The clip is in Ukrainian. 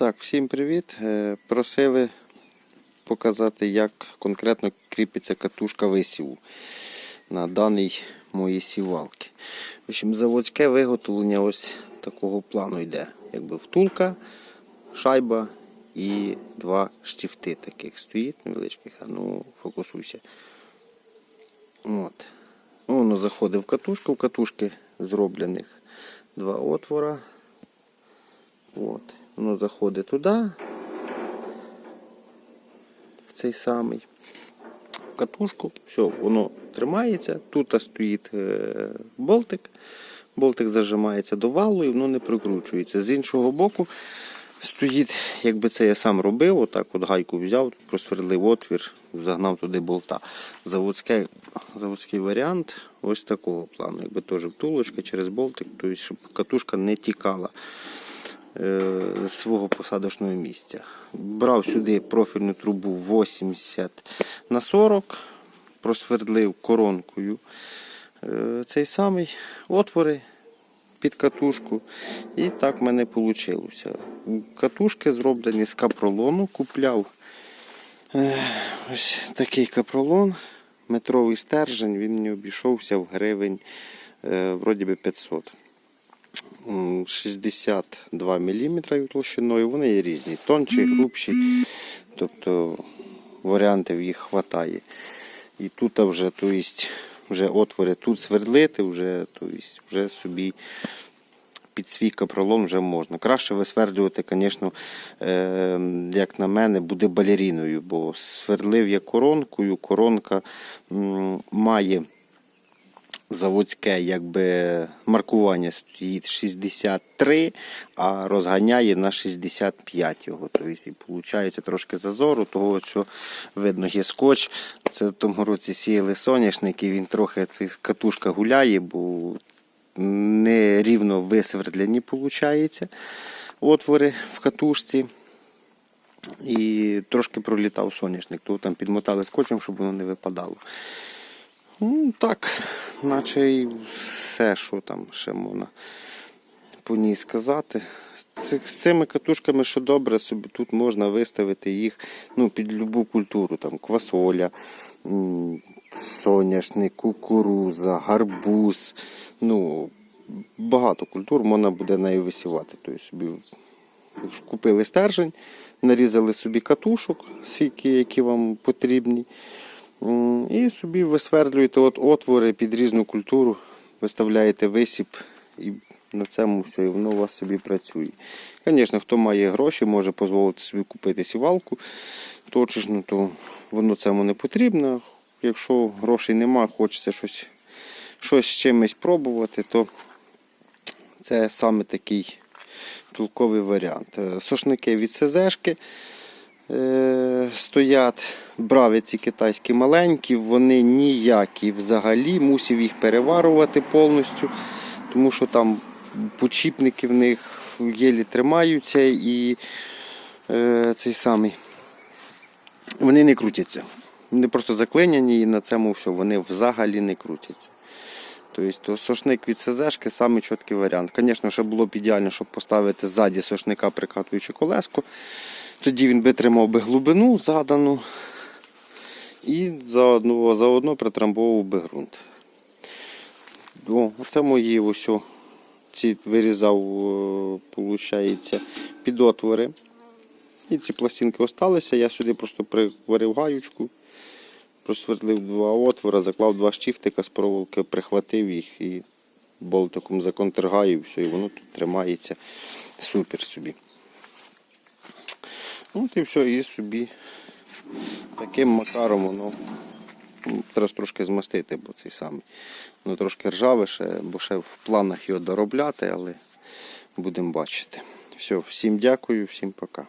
Так, всім привіт. Е, Просили показати, як конкретно кріпиться катушка висіву на даній моїй сівалки. В общем, заводське виготовлення ось такого плану йде. Якби втулка, шайба і два штифти таких стоїть невеличких. А ну, фокусуйся. От. Ну, Воно заходить в катушку, в катушки зроблених два отвора. От. Воно заходить туди, в цей самий в катушку. Все, воно тримається. Тут стоїть е, болтик. Болтик зажимається до валу і воно не прикручується. З іншого боку стоїть, якби це я сам робив, отак от гайку взяв, просверлив отвір, загнав туди болта. Заводський, заводський варіант ось такого плану. Якби теж втулочка через болтик, тобто, щоб катушка не тікала з свого посадочного місця. Брав сюди профільну трубу 80 на 40, просвердлив коронкою е, цей самий отвори під катушку. І так в мене вийшло. Катушки зроблені з капролону. Купляв е, ось такий капролон, метровий стержень, він мені обійшовся в гривень е, вроді би 500. М, 62 мм толщиною, вони є різні, тонші, грубші, тобто варіантів їх вистачає. І тут вже, то вже отвори тут свердлити, вже, то вже собі під свій капролон вже можна. Краще висвердлювати, звісно, е, як на мене, буде балеріною, бо сверлив я коронкою, коронка має заводське якби, маркування стоїть 63, а розганяє на 65 його. Тобто, і виходить трошки зазору, того що видно є скотч. Це в тому році сіяли соняшник, і він трохи цей катушка гуляє, бо не рівно висвердлені виходить отвори в катушці. І трошки пролітав соняшник, то там підмотали скотчем, щоб воно не випадало. Ну, так, наче і все, що там ще можна по ній сказати. З цими катушками, що добре, собі тут можна виставити їх ну, під любу культуру, там квасоля, соняшник, кукуруза, гарбуз. Ну, багато культур можна буде нею висівати. Тобто собі купили стержень, нарізали собі катушок, скільки, які вам потрібні. І собі висвердлюєте от отвори під різну культуру, виставляєте висіп і на цьому все, воно у вас собі працює. Звісно, хто має гроші, може дозволити собі купити сівалку точечну, то воно цьому не потрібно. Якщо грошей нема, хочеться щось, щось з чимось пробувати, то це саме такий толковий варіант. Е, Сошники від СЗшки стоять. Брав я ці китайські маленькі, вони ніякі взагалі, мусив їх переварувати повністю, тому що там почіпники в них єлі тримаються і е, цей самий. Вони не крутяться. Вони просто заклиняні і на цьому все, вони взагалі не крутяться. Тобто сошник від СЗшки самий чіткий варіант. Звісно, ще було б ідеально, щоб поставити ззаді сошника прикатуючи колеско. Тоді він би тримав би глибину задану і заодно, заодно притрамбовував би ґрунт. Оце мої ось ці вирізав, виходить, під отвори. І ці пластинки осталися. Я сюди просто приварив гаючку, просвердлив два отвора, заклав два штифтика з проволоки, прихватив їх і болтиком законтргаю, все, і воно тут тримається супер собі. От і все, і собі таким макаром воно ну, треба трошки змастити, бо цей самий. Воно трошки ржаве, ще, бо ще в планах його доробляти, але будемо бачити. Все, всім дякую, всім пока.